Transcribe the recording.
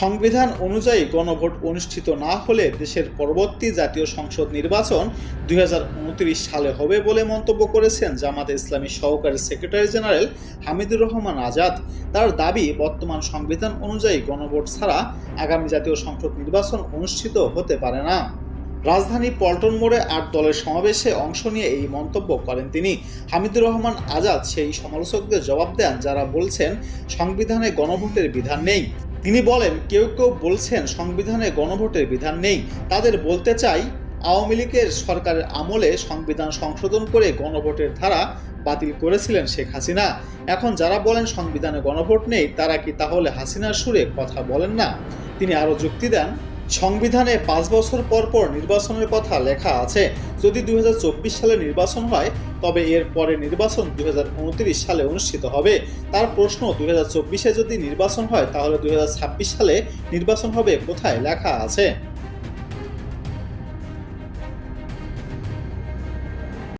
সংবিধান অনুযায়ী গণভোট অনুষ্ঠিত না হলে দেশের পরবর্তী জাতীয় সংসদ নির্বাচন দুই সালে হবে বলে মন্তব্য করেছেন জামাতে ইসলামী সহকারী সেক্রেটারি জেনারেল হামিদুর রহমান আজাদ। তার দাবি, বর্তমান সংবিধান অনুযায়ী গণভোট ছাড়া আগামী জাতীয় সংসদ নির্বাচন অনুষ্ঠিত হতে পারে না। রাজধানী পল্টন মোড়ে আট দলের সমাবেশে অংশ নিয়ে এই মন্তব্য করেন তিনি। হামিদুর রহমান আজাদ সেই সমালোচকদের জবাব দেন, যারা বলছেন, সংবিধানে গণভোটের বিধান নেই। তিনি বলেন, কেউ কেউ বলছেন সংবিধানে গণভোটের বিধান নেই। তাদের বলতে চাই, আওয়ামী লীগের সরকারের আমলে সংবিধান সংশোধন করে গণভোটের ধারা বাতিল করেছিলেন শেখ হাসিনা। এখন যারা বলেন সংবিধানে গণভোট নেই, তারা কি তাহলে হাসিনার সুরে কথা বলেন না? তিনি আরও যুক্তি দেন সংবিধানে পাঁচ বছর পর পর নির্বাচনের কথা লেখা আছে। যদি দু হাজার চব্বিশ সালে নির্বাচন হয়, তবে এর পরে নির্বাচন দু হাজার উনত্রিশ সালে অনুষ্ঠিত হবে। তার প্রশ্ন, দুই হাজার যদি নির্বাচন হয়, তাহলে দু হাজার ছাব্বিশ সালে নির্বাচন হবে কোথায়? লেখা আছে।